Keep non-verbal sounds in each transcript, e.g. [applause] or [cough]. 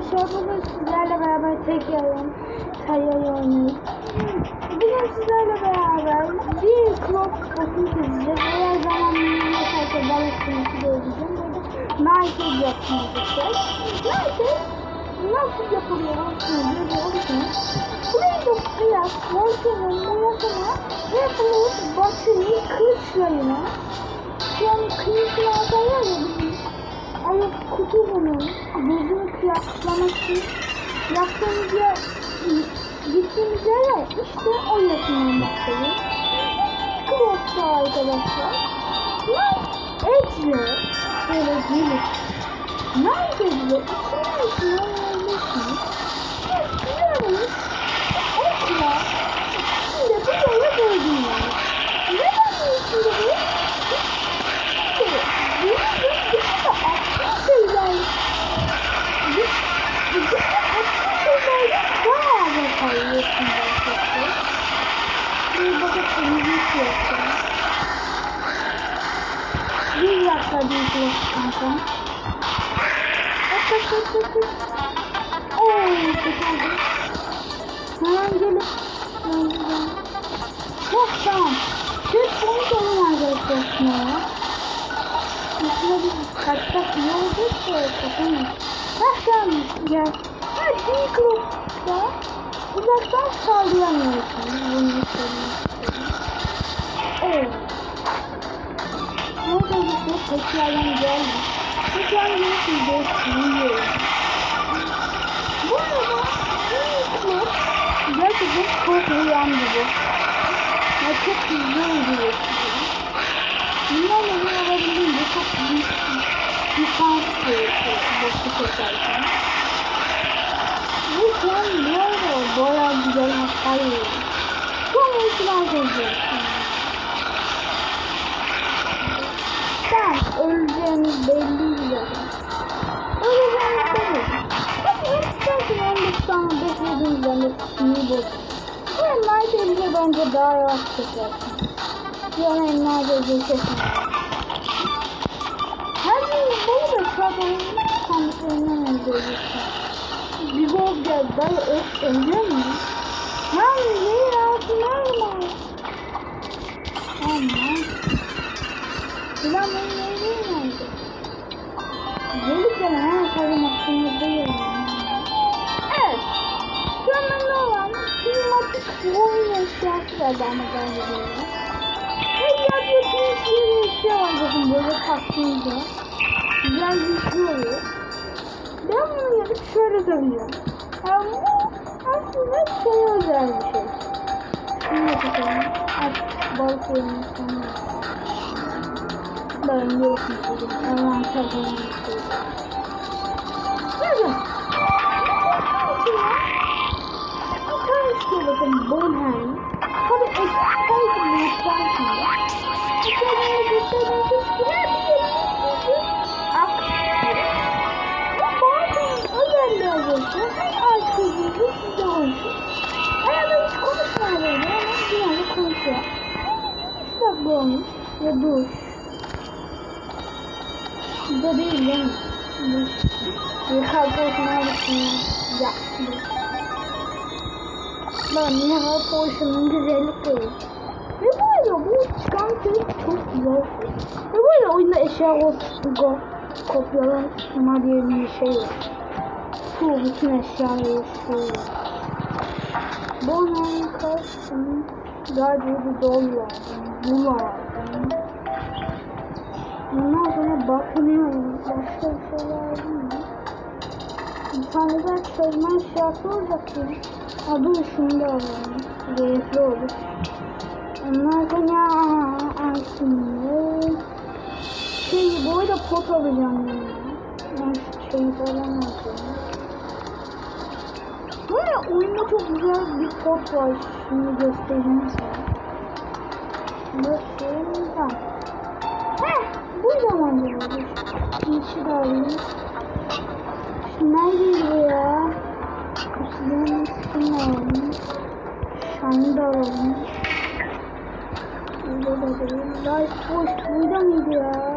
arkadaşlar bugün sizlerle beraber tekrardan Tayyar'ı oynuyoruz. Bugün sizlerle beraber bir clock spotunu çizeceğiz. Eğer zamanım yeterse balık sınıfı göreceğim. Burada merkez yapmaya çalışacağız. Merkez nasıl yapılıyor aslında görüyorsunuz. Burayı da kıyas, volkanın boyasına ve bulut batıyı kılıçlarına yani kıyısını atarlar ya bizim alıp kutu bunun kıyaslamak için yaptığımız yer gittiğimiz yer var. İşte o yakınlanmaktayım. Kıvoksa arkadaşlar. Lan Ece böyle gelir. Neredeydi? İçine içine. Ve süremiz okla içinde bu yola gördüm yani. Neden bu içinde bu? Ooo süperdi. Hemen gelip. Çok tamam. Siz bunu sorun arkadaşlar ya. Üstüne bir kaçsak iyi olacak da kapamayız. Hah tamam gel. Evet bir kılıçta uzaktan saldıramıyorsunuz. Bunu istedim. Evet. Ne oldu bu şey? Tekrardan geldi. Tekrar gelip değiştiriyorum. Çok uyandı bu. Ya çok hızlı oluyor. Bundan da olabildiğince çok büyük bir şans gerekiyor boşluk açarken. Bu şu an bu arada bayağı güzel hasar veriyor. Sonra itiraz edeceğiz. Tamam öleceğimiz belliydi saniye beklediğimizden de sinir bozuyor. Bu enler gelince bence daha yavaş çekersin. Diğer enler gelince kesin. Her gün bunu da zaten sandıklarından elde ediyorsun. Bir gol geldi. Ben ö- ölüyor muyum? Lan ne yapıyorum ben? Aman. Ulan ben eşyası geldi ama ben de böyle. Her yerde bir sürü eşya var bakın böyle taktığınızda. Güzel bir şey oluyor. Ben bunu yapıp şöyle söyleyeceğim. Yani bu aslında şey özel bir şey. Şunu yapacağım. Aç balık yerini sonra. Ben yiyorsun dedim. Aman tabii. Bakın. Bir tane bakın Bonheim. Olmuş ve duş. Bu değil mi? Duş. Bir kalkasın alırsın. Ya duş. Lan yine hava potion'un güzellik değil. Ve arada bu çıkan şey çok güzel. Ve arada oyunda eşya go kopyalama diye bir şey var. Bu bütün eşyaları şu. Bunun karşısında sadece bir dol lazım. Bu lazım. Ondan sonra bakınıyorum. Başka bir şey lazım mı? Daha çözme eşyası olacak ya. Ha dur şunu da alalım. Gerekli olur. Ondan sonra aslında şey bu arada pot alacağım yani. Ben şu şeyi alacağım. Böyle oyunda çok güzel bir pot var. Şimdi göstereyim sana. Bakayım tamam. Heh bu zaman böyle. İçi de alayım. Neredeydi ya? Kutuların üstünü alalım. Şanı da alalım. Burada da değil. Life Force burada mıydı ya?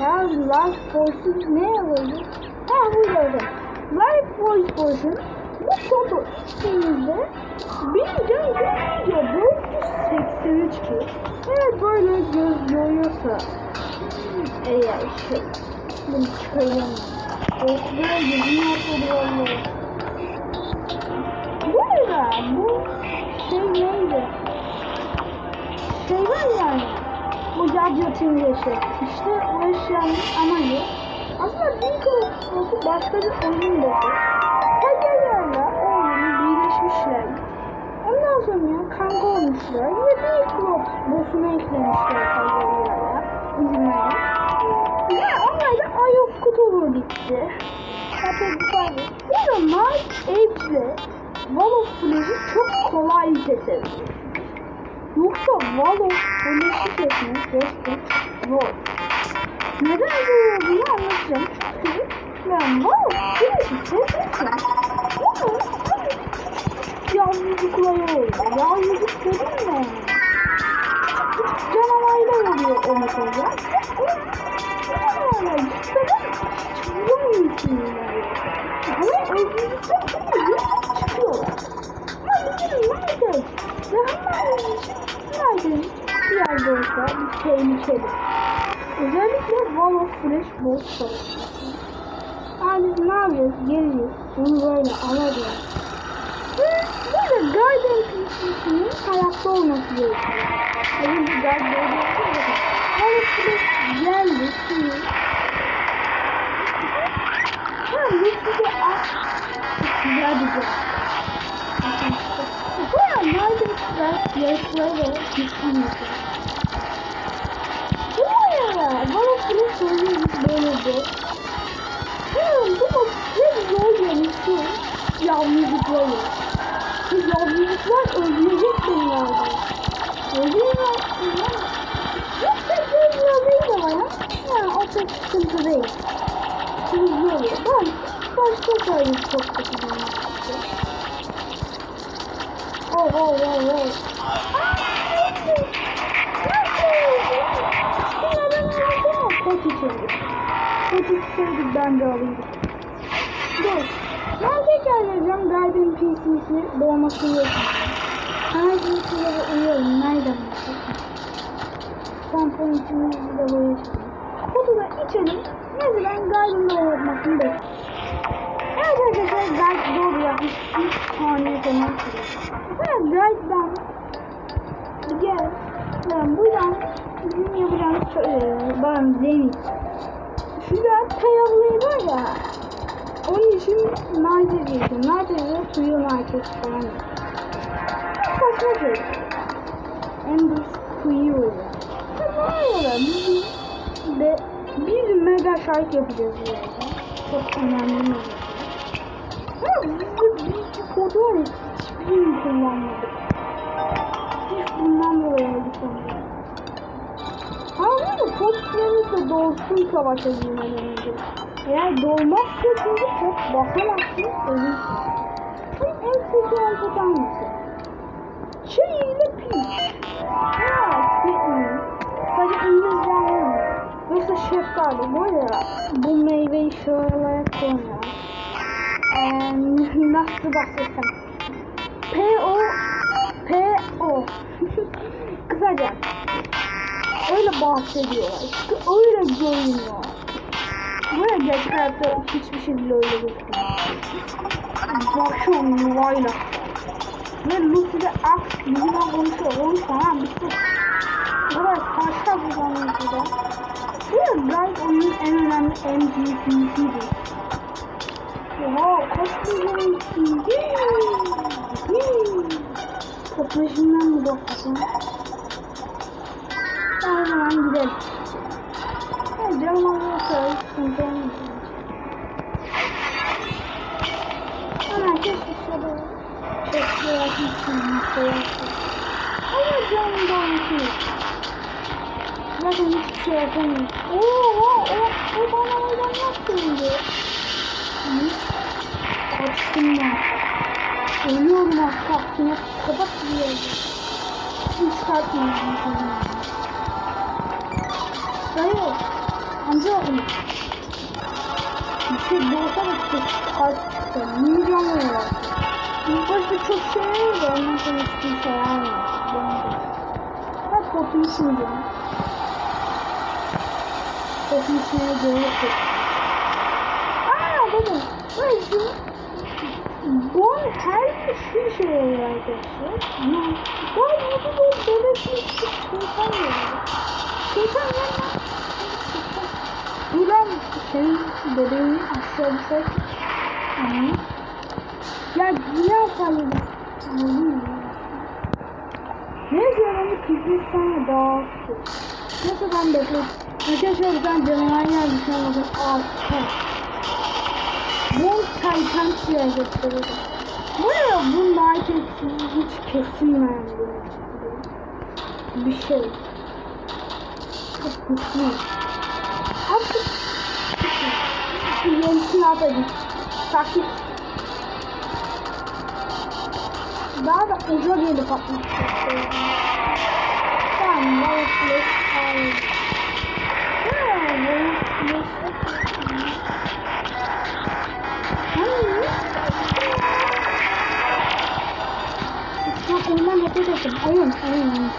Ya Life Force'u ne alıyordu? Ha buradaydı. Live Voice Version bu foto sitenizde canım görünce 483 ki. Evet böyle göz yoruyorsa eğer şey bunu çıkarayım. Böyle gözümü yapıyor Bu arada bu şey neydi? Şey var yani. Bu gadgetin eşyası. İşte o eşyanın amacı aslında Link olması başka bir oyun dedi. Olmuşlar ve bir Cloud boss'unu eklemişler hackerlerle. İzmeye. Ve onlarla Eye of Cthulhu gitti. Zaten kadar. Bu da Night Edge'de Wall of Flash'ı çok kolay kesebilir. Yoksa Wall of Flash'ı kesmek gerçekten zor. Neden zor olduğunu anlatacağım. Çünkü ben Wall of Flash'ı keserken onu yalnızlıkları oluyor. Yalnızlık dedim mi? Küçük canavarlar oluyor onu gitmeden hiç vuramıyorsun yani. Ama öldürdükten sonra yok çıkıyorlar. Ama bizim nerede? Ve hemen nerede bir yerde olsa bir tehlikeli. Özellikle Wall of Flash boss savaşı. Abi ne yapıyoruz? Geliyoruz. Onu böyle alacağız. Böyle Guardian PC'sinin hayatta olması gerekiyor. Hani bir Guardian of Flash geldi. Şimdi Tamam, biz size at. Güzel bir şey. Bu arada Guardian yarışları gitsin Bu arada bana şunu söyleyeyim böylece. Tamam bu ne zor yanışı yalnızlıkları. Bu yalnızlıklar öldürecek beni yani. Öldürüyor aslında. Yoksa gözleri de var ama yani o çok sıkıntı değil. Hızlı oluyor. Ben başka sayı çok kötü. Oh oh oh oh. Peki çevir. Peki çevir ben de alayım. Dur. Ben tekrar vereceğim Guardian PC'si doğmasını yapacağım. Her PC'lere uyuyorum. Nereden bakıyorsun? Tampon içimizi de boyayacağım. Kutuda içelim. Neyse ben Guardian'da olmasını bekliyorum. Evet arkadaşlar Guide doğru yapmış. 3 saniye sürüyor. Evet Guide'dan gel. Ben buradan bizim yapacağımız şöyle ben Zenit. Şurada Payablayı var ya. Onun için diyorsun. Night ediyor suyu Night falan. Saçma şey. Ember Squeal. Tamam de bir mega şarkı yapacağız bu arada. Çok önemli bir Ya bizde bir sürü kodu var ya hiçbirini kullanmadık. Sırf bundan dolayı öldük onu. Ama bu kod süremiz de dolsun savaşa girmeden önce. Eğer dolmazsa çünkü kod basamazsın ölürsün. Hem en kötü ortadan mesela. Şey ile peach. Ya Sweetman. Sadece İngilizce anlamıyorum. Yoksa şeftali. Bu ya bu meyveyi şöyle olarak koyuyor. Ee, [laughs] nasıl bahsetsem? P-O P-O [laughs] Kısaca öyle bahsediyorlar. İşte öyle görünüyor. Böyle gerçek hayatta hiçbir şey bile öyle. Bak şu yuvayla. Ve Lucy de Ax bizimle konuşuyor. Konuş tamam bir sus. Bu kadar saçma bir konuşuyor. Bu Guide oyunun en önemli NPC'sidir. Oha kaç milyon için? Toplaşımdan mı bakacağım? O zaman gidelim. Ya canım alıyorsa hiç sıkıntı olmayacak. Ama keşke şöyle yapmışsın, şey yapsın. Ama canım da olmuş. Zaten hiçbir şey yapamıyorum. Oo, o, o bana oradan nasıl indi? Kaçtım ben. Ölüyorum az kalktığına gibi oldu. Hiç kalkmıyorum. Dayı, amca oğlum. bir şey bulsa da kart çıksa. Milyon lira var. İlk başta çok şey oldu. Ondan sonra hiçbir şey. Bence. Ben potun içinde. Potun içine doğru pot. Aa baba. Böyle şu Bon her şu şey oluyor arkadaşlar. Bon bu bu bebekli şeytan geliyor. Şeytan gelme. Senin bebeğini aşağı düşer. Ya. Anladın mı? Neyse sana daha az. Neyse ben bekliyorum. Arkadaşlar bir tane canavar an bakın. Arka. Titan diye gösteriyor. Bu ne? Bu marketsiz hiç kesilmeyen bir, şey. Çok güçlü. Artık yenisini atacağım. Takip. Daha da gelip atmak istiyorum. Tamam, balık flash ondan nefret ettim. Ayın, ayın.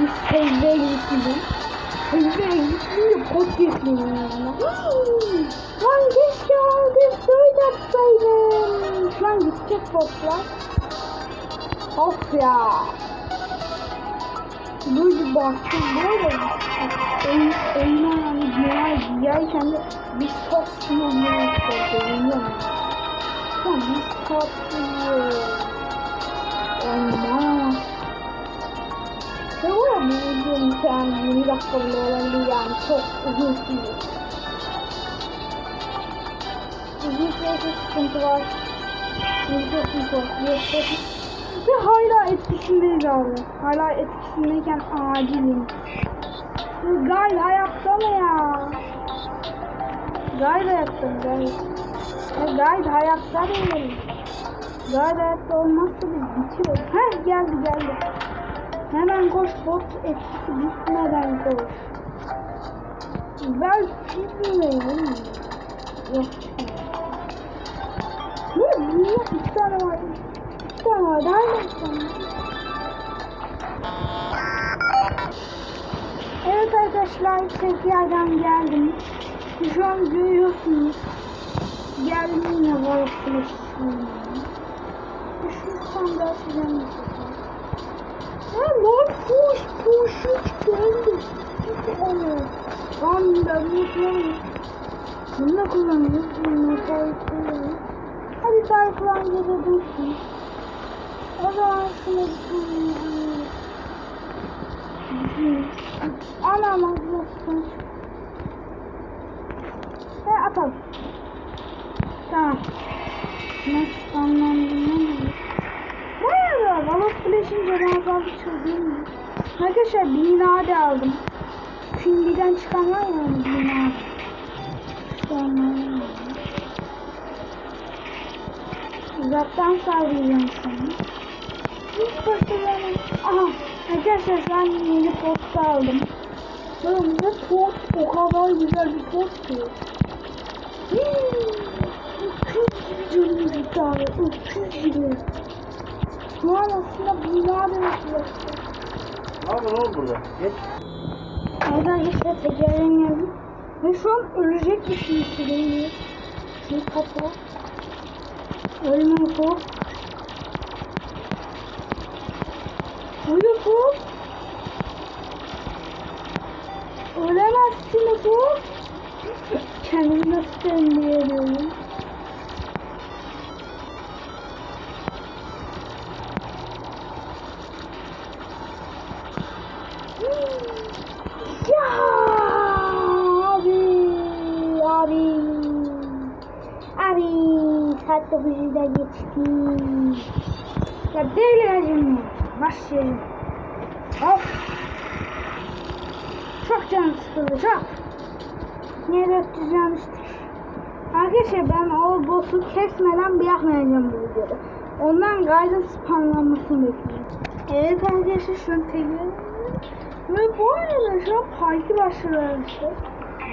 Bir secde Secde egzitliğiyle pot getiriyorum yanına. Lan keşke aldım. Böyle. Şu an gidecek potlar. Of ya. Böyle baktım böyle. Oyuna yani giyer, giyerken de bir sos şunu yiyor. Biliyor bir sos yiyor. Olmaz. Ve bu da bu videonun şu an 20 dakika bile olabilir yani çok uzun sürüyor. Uzun süresi sıkıntı var. Uzun sıkıntı var. Yok, Ve hala etkisindeyiz abi. Hala etkisindeyken acilim. Gal hayatta mı ya? Gal hayatta mı? Gal. Ya hayatta değil. Gal hayatta olmazsa biz bitiyoruz. Heh geldi geldi. Hemen koş bot etkisi bitmeden koş. Ben çizmeyeyim. Yok. Ne? Niye? İki tane var. İki tane var. Daha ne iki tane? Evet arkadaşlar tekrardan geldim. Şu an görüyorsunuz. Geldim yine var flash'ın. Şu sandığı lan koş koş hiç geldi. Hiç olmuyor. Lan ben bunu da kullanıyoruz. Bunu da kullanıyoruz. Hadi tarif falan geri dursun. O zaman şunu bir kullanıyorum. Ana mazlasın. Ve atalım. Tamam. Nasıl anlamdım Merhaba, balık flash'in canavarı çözeyim mi? Arkadaşlar bina da aldım. Şimdiden çıkan var ya bina. Onları Uzaktan saldıracağım sana. Başta yani... Aha! Arkadaşlar şu an yeni posta aldım. Bakın bu post o kadar güzel bir post ki. Öküz gibi canım gitti abi. Öküz gibi. Şu an aslında bina demek Ne yapıyorsun oğlum burada? Geç. Oradan işte tekerden geldim. Ve şu an ölecek bir şey hissediyorum. Bir kapı. Ölme oku. Uyu oku. Ölemezsin oku. Kendimi nasıl tembih ediyorum. Ya delireceğim ya. Başlayalım. Of. Çok canım sıkıldı çok. Niye 400 yanlıştır? Arkadaşlar ben o boss'u kesmeden bırakmayacağım bu videoda. Ondan gayda spamlanmasını bekliyorum. Evet arkadaşlar şu an Ve bu arada şu an parti başladı arkadaşlar.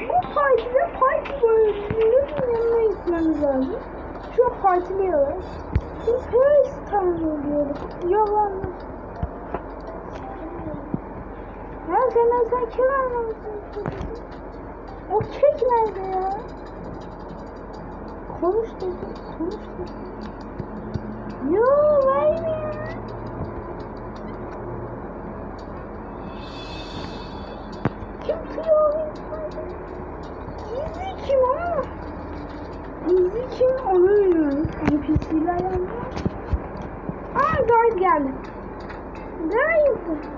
Bu partide parti bölümünün yanına gitmemiz lazım. Şu an partiliyorlar. Biz Paris tanımlıyorduk. Yalan. Ya sen sen kim anlamışsın? O kek nerede ya? Konuş dedi. Konuş dedi. Yo vermiyor. NPC'ler yanında. Aa guard geldi. Guard.